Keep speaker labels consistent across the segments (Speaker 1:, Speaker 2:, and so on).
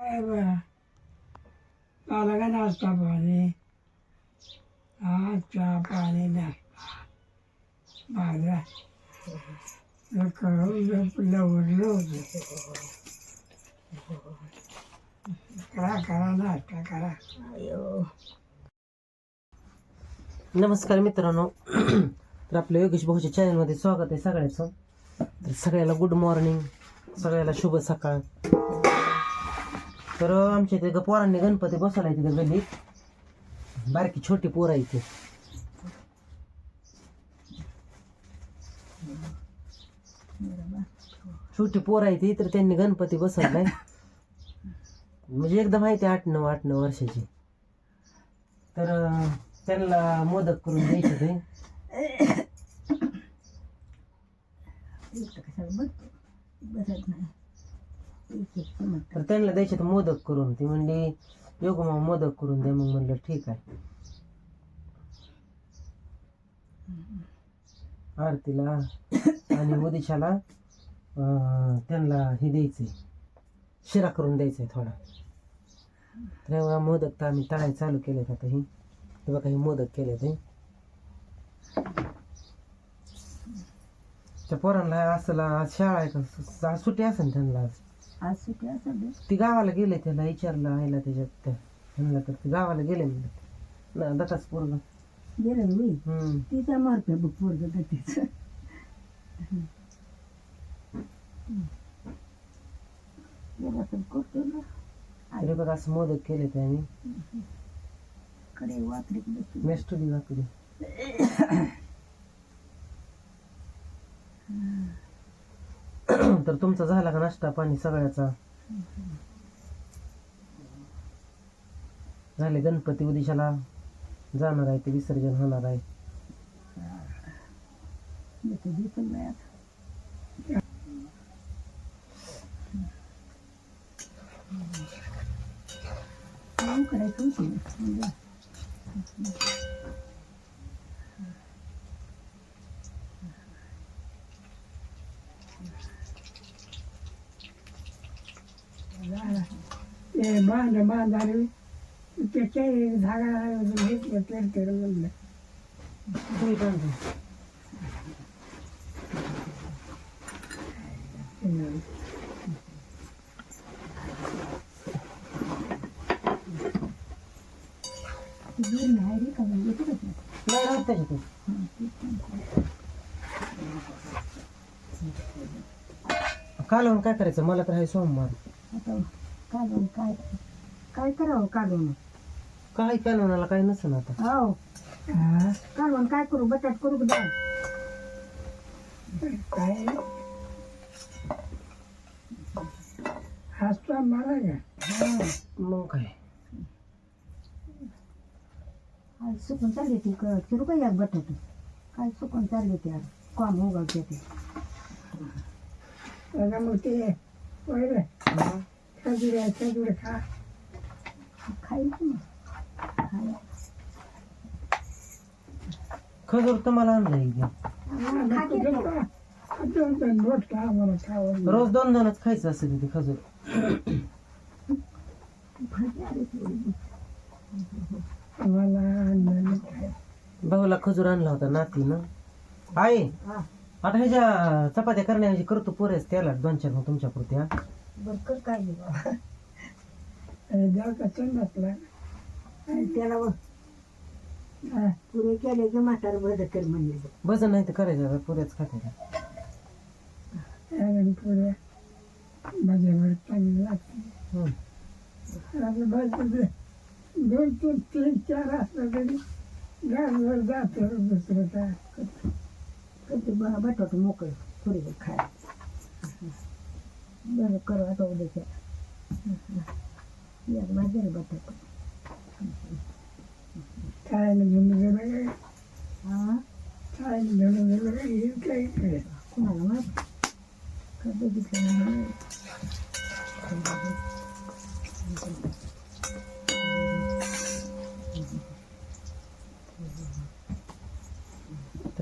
Speaker 1: काय बा मला काय नाश्ता पाणी. हा चहा पाणी नाश्ता. माझा हे करून झोपलं उरलं होतं. करा करा नाश्ता करा.
Speaker 2: नमस्कार मित्रांनो. तर आपल्या योगेश भाऊच्या चॅनलमध्ये स्वागत आहे सगळ्याचं. तर सगळ्याला गुड मॉर्निंग सगळ्याला शुभ सकाळ. तर आमच्या इथे ग- पोरांनी गणपती बसवला आहे तिथे गल्लीत. बारकी छोटी पोरं आहे इथे छोटी पोरं आहे ती तर त्यांनी गणपती बसवलाय. म्हणजे एकदम माहिती आठ नऊ आठ नऊ वर्षाची. तर त्यांना मोदक करून द्यायचे ते. तर त्यांना द्यायचे तर मोदक करून ती म्हणली योग मग मोदक करून द्या मग म्हणलं ठीक आहे. आरतीला आणि उदिशाला त्यांना हे द्यायचंय. शिरा करून द्यायचंय थोडा. तर एवढा मोदक तर आम्ही तळाय चालू केले आता हे. तेव्हा काही मोदक केले ते त्या पोरांना असला आज शाळा आहे का? सुट्टी असेल त्यांना आज.
Speaker 3: आज सुट्टी असेल
Speaker 2: ती गावाला गेले त्याला विचारलं आईला त्याच्यात त्या. म्हणलं तर ती गावाला गेले म्हणलं. ना दकाच पोरग.
Speaker 3: गेलं होई तिचा मारतोय बघ पोरग तिचं. गेला तर करतो ना?
Speaker 2: तरी बघा असं मोदक केले त्याने.
Speaker 3: कडे वाकडी बसतो
Speaker 2: वाकडी. तर तुमचा झाला का नाश्ता पाणी सगळ्याचा? झाले गणपती उदिशाला. जाणार आहे ते विसर्जन होणार आहे.
Speaker 3: करायचं
Speaker 1: ते बांध बांधारे त्याच्या धागा घेतलं तर तर म्हणलं
Speaker 3: नाही म्हणजे ते?
Speaker 2: नाही राहत त्याच्यातून
Speaker 3: ते पण.
Speaker 2: कालवून काय करायचं मला तर आहे सोमवार
Speaker 3: आता काढून काय काय करावं काढून
Speaker 2: काय कालवणाला काय नसेल आता
Speaker 3: हो
Speaker 1: हा
Speaker 3: काढून काय करू बटाट करू का डाळ
Speaker 1: काय हसता मला का
Speaker 2: मग काय
Speaker 3: आज सुकून चालली ती क- चिरू का एक बटाट काय सुकून चालली ती आज काम उगवते ते
Speaker 1: आता मग ते खजुर खजुर खा.
Speaker 3: खाईल की मग खायला.
Speaker 2: खजूर तुम्हाला आणलं.
Speaker 1: दोन खा खावं.
Speaker 2: रोज दोन दोनच खायचं असेल ते खजूर.
Speaker 1: आणलं नाही.
Speaker 2: भाऊला खजूर आणला होता नातीनं. आहे
Speaker 3: हा,
Speaker 2: आता ह्याच्या चपात्या करण्याऐवजी करतो पोरेच त्याला दोन चार मग तुमच्या पुरत्या
Speaker 3: बरं कर काय नाही बाबा.
Speaker 1: देव कसं नसला
Speaker 3: आणि त्याला बघ,
Speaker 1: हा,
Speaker 3: पुरे केले की म्हातार भज कर म्हणले. बघ.
Speaker 2: वजन नाही तर करायचं आता पुऱ्याच खाते का?
Speaker 1: आणि पुढे माझ्यावर चांगलं लागतं.
Speaker 2: हम्म.
Speaker 1: बस ते दोन तीन तीन चार असलं तरी घरवर जातो दुसरं काय
Speaker 3: कधी ब- बटाटे मोकळे थोडी वेळ खायला बरं करू आता उद्याच्या एक भाजी बटाटे
Speaker 1: काय घेऊन गेलं काय
Speaker 3: हा
Speaker 1: काय घेऊन गेलं काय हे काय काय
Speaker 3: कुणाला माहीत का बघितलं नाही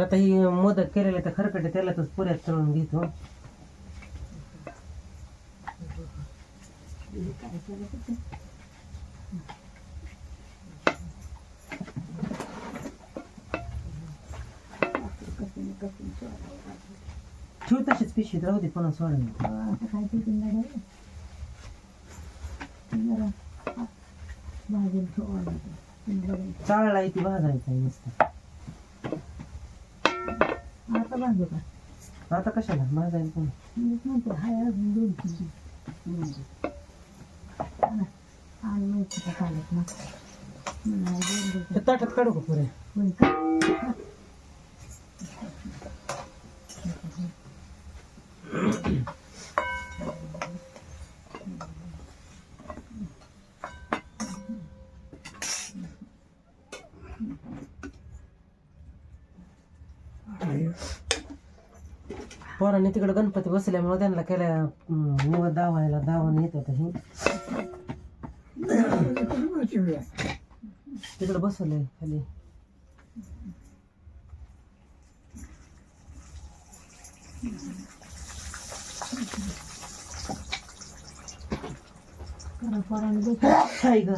Speaker 2: तर आता ही मोदक केलेले तर खरकटे त्यालाच पुऱ्यात तळून घेतो. ठेव तशीच पिशवीत राहू दे पुन्हा
Speaker 3: जरा भाजून लागेल
Speaker 2: चाळला ती भाजायचा नुसतं.
Speaker 3: भाजू का?
Speaker 2: आता कशाला? भाजायला पुन्हा
Speaker 3: मी म्हणते हाय अजून दोन तीन. आणि मग तिथं चालत ना मला दोन दिवस
Speaker 2: ते ताटात काढू का पुरे
Speaker 3: होईल का
Speaker 2: पोरांनी तिकडे गणपती बसल्यामुळे त्यांना केल्या अं, निवड दावायला दावण येत होतं हे. तिकडे बसवलंय खाली.
Speaker 3: पोरांनी
Speaker 2: ग.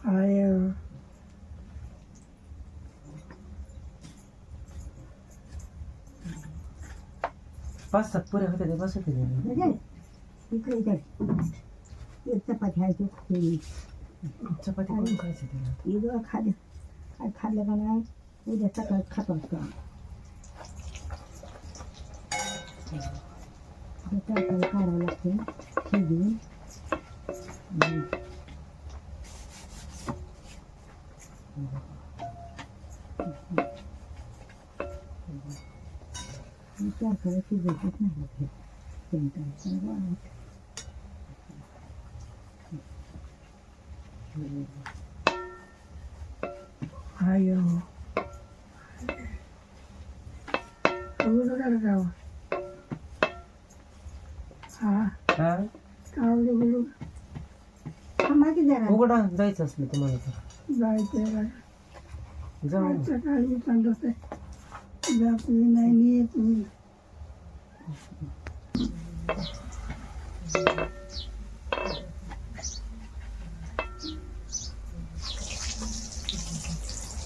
Speaker 1: हाय
Speaker 2: पाच सात पुऱ्या होत्या ते बसत होते
Speaker 3: म्हणजे इकडे इकडे एक चपाती आहे ते
Speaker 2: चपाती करून खायचं तिला
Speaker 3: इकडं खाल्लं काय खाल्लं का नाही उद्या सकाळी खातो असतो तरकारी काढावं लागते शिजवून आणि विचार करत शिजवतच नाही ते. शेंगदाणे पण वाढवत.
Speaker 1: हाय अगोदर जावं हा
Speaker 2: उघडा जायचं असलं तुम्हाला तर.
Speaker 1: जायचं
Speaker 2: जाऊ. ना.
Speaker 1: सकाळी सांगत जात नाही नी येत नाही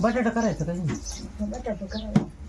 Speaker 2: बटाटा करायचं काही नाही
Speaker 3: बटाटे करायला
Speaker 2: ते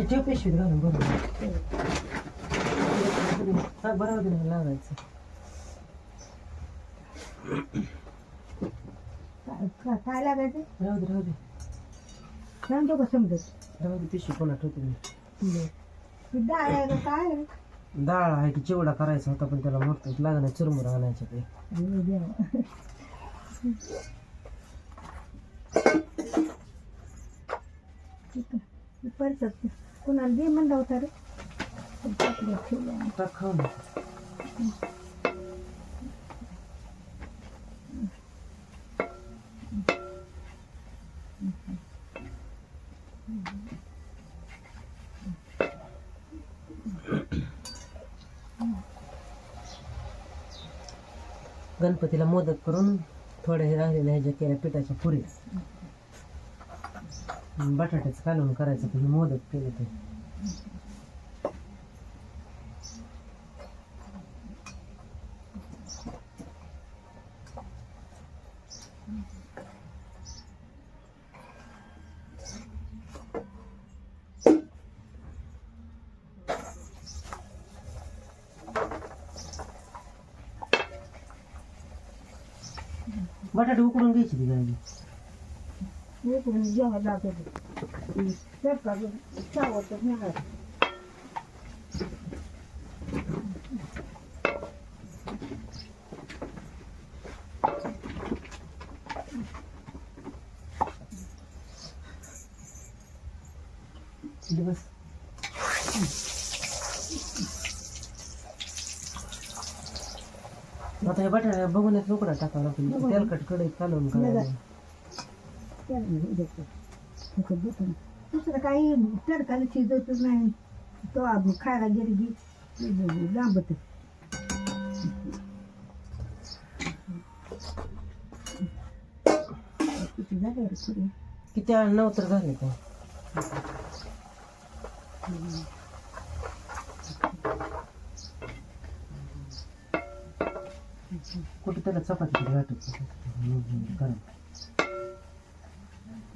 Speaker 2: ठेव पिशवीत घालून हा बरोबर नाही लागायचं
Speaker 3: काय लागायचं?
Speaker 2: राहू दे राहू दे.
Speaker 3: सांगतो का समजत.
Speaker 2: राहू दे पिशवी पुन्हा ठेवतो मी?
Speaker 3: ती डाळ आहे का काय आहे?
Speaker 2: डाळ आहे की चिवडा करायचा होता पण त्याला मोठं लागणार चुरमुर आणायचं ते.
Speaker 3: अरे देवा. ठीक आहे. हे परत कुणाला दे म्हणला होता रे ठेवलं.
Speaker 2: खाऊ गणपतीला मोदक करून थोड्या हे राहिलेल्या ह्याच्या केल्या पिठाच्या पुरी बटाट्याचं कालवण करायचं तुम्ही मोदक केलं ते. बटाटे उकडून घ्यायची ती गाडी
Speaker 3: उकडून जेव्हा जात होते स्वयंपाक चावतच नाही
Speaker 2: बस आता हे बटाटे बघून एक उकडा टाकावं लागेल तेलकट कढईत कालवून करायला
Speaker 3: दुसरं काही तडकाला शिजतच नाही तो आपण खायला गेली की लांबत किती झाले रे पुढे
Speaker 2: किती आण नऊ तर झाले का कुठे त्याला चपाती वाटत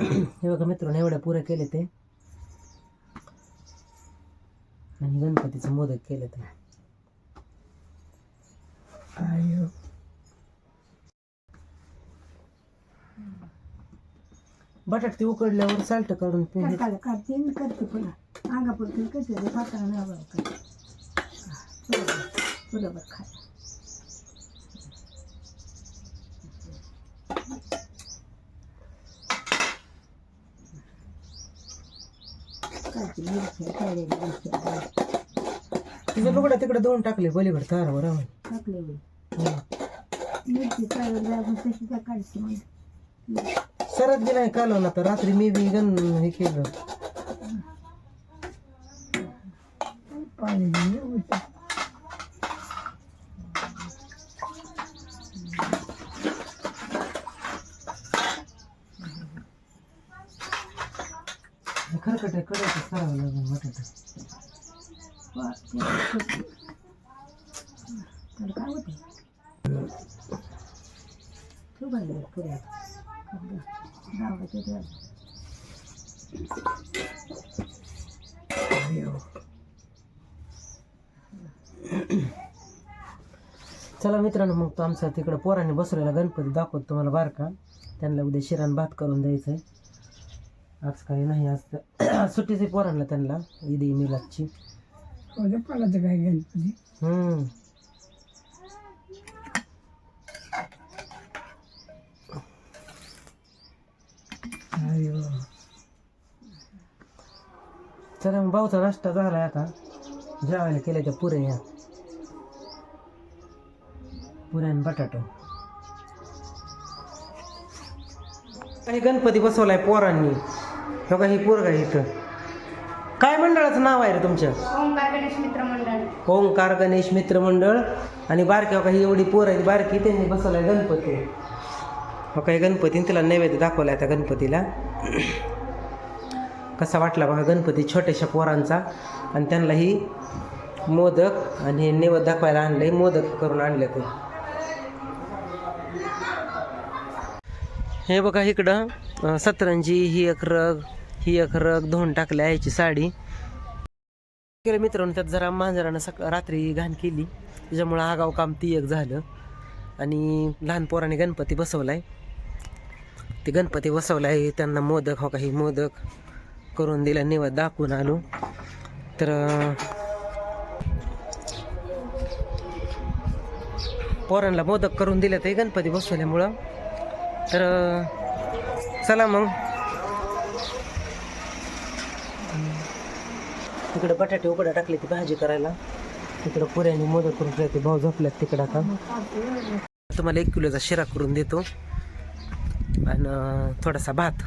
Speaker 2: हे बघा मित्रांनो एवढ्या पुऱ्या केले ते. आणि गणपतीचं मोदक केले ते.
Speaker 1: आयो.
Speaker 2: बटाट ते उकडल्यावर साल्ट काढून पे-
Speaker 3: तडकाला काढते आणि करते पुन्हा. अंगापुरती करते ते पातळ नाही बरोबर बरोबर खाय कालची मिरची काढलेली मिरची
Speaker 2: तिचं लुगडं तिकडे दोन टाकले पलीकडे तारावर
Speaker 3: टाकले.
Speaker 2: हम्म.
Speaker 3: मिरची तशी काढते मग
Speaker 2: सरत नाही कालवला तर रात्री मी बी गण हे केलं
Speaker 1: पाणी गेले होते
Speaker 2: हे खरकट आहे कडायचं करावं लागेल बटाटा.
Speaker 3: काय होते? ठेव पुऱ्या त्या
Speaker 2: चला मित्रांनो मग तो आमचा तिकडं पोरांनी बसवलेला गणपती दाखवतो तुम्हाला बारका. त्यांना उद्या शिरान भात करून द्यायचं आहे आज काही नाही आज आज सुट्टीच पोरांना त्यांना ईदी मिलादची.
Speaker 1: होते पडायचं काय गणपती
Speaker 2: हम्म.
Speaker 1: आयो
Speaker 2: चला मग भाऊचा नाश्ता झालाय आता. जेवायला केल्या त्या पुऱ्या. या पुऱ्या आणि बटाटो. काही गणपती बसवलाय पोरांनी. हो का ही पोरगा आहे इथं? काय मंडळाचं नाव आहे रे तुमच्या
Speaker 3: ओंकार गणेश मित्र मंडळ.
Speaker 2: ओंकार गणेश मित्र मंडळ. आणि बारक्या काही एवढी पोरं आहेत बारकी त्यांनी बसवलाय गणपती. हो काही गणपती तिला नैवेद्य दाखवलाय त्या गणपतीला. कसा वाटला बघा गणपती छोट्याशा पोरांचा. आणि त्यांना ही मोदक आणि हे नैवेद्य दाखवायला आणलंय मोदक करून आणले ते. हे बघा इकडं सतरंजी ही एक रग ही एक रग धुवून टाकली आईची साडी. केलं मित्रांनो त्यात जरा मांजरानं सक रात्री घाण केली. त्याच्यामुळं आगाव काम ती एक झालं. आणि लहान पोराने गणपती बसवलाय. ते गणपती बसवलाय त्यांना मोदक हो काही मोदक करून दिला निवड दाखवून आलो. तर पोरांना मोदक करून दिले ते गणपती बसवल्यामुळं. तर चला मग. तिकडे बटाटे उकडा टाकले ती भाजी करायला. तिकडं पुऱ्याने मदत करून ठेवते. भाऊ झोपल्यात तिकडं आता. तुम्हाला एक किलोचा शिरा करून देतो. आणि थोडासा भात.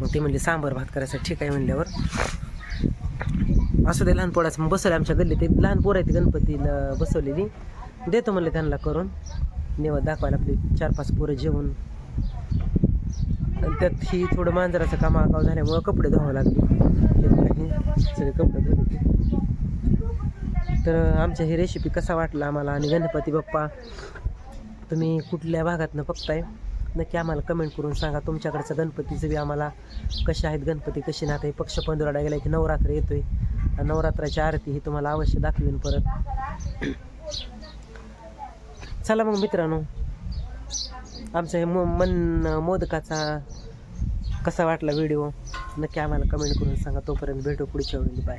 Speaker 2: मग ते म्हणले सांबार भात करायचं ठीक आहे म्हणल्यावर. असं दे लहान पोळाचं मग बसवले आमच्या गल्ली ते लहान पोरं ती गणपतीला बसवलेली. देतो म्हणले त्यांना करून. नेवत दाखवायला आपली चार पाच पोरं जेवण आणि त्यात ही थोडं मांजराचं काम आगाव झाल्यामुळं कपडे धुवावं लागले. सगळे कपडे तर आमच्या ही रेसिपी कसा वाटला आम्हाला आणि गणपती बाप्पा तुम्ही कुठल्या भागातनं बघताय? नक्की आम्हाला कमेंट करून सांगा. तुमच्याकडचं गणपतीचं बी आम्हाला कसे आहेत गणपती कसे नाहीत पक्ष पंधराडा गेला की नवरात्र येतोय. आहे नवरात्राची आरती ही तुम्हाला अवश्य दाखवेन परत. चला मग मित्रांनो आमचं हे मो मन मोदकाचा कसा वाटला व्हिडिओ नक्की आम्हाला कमेंट करून सांगा तोपर्यंत भेटू पुढच्या वेळी. बाय.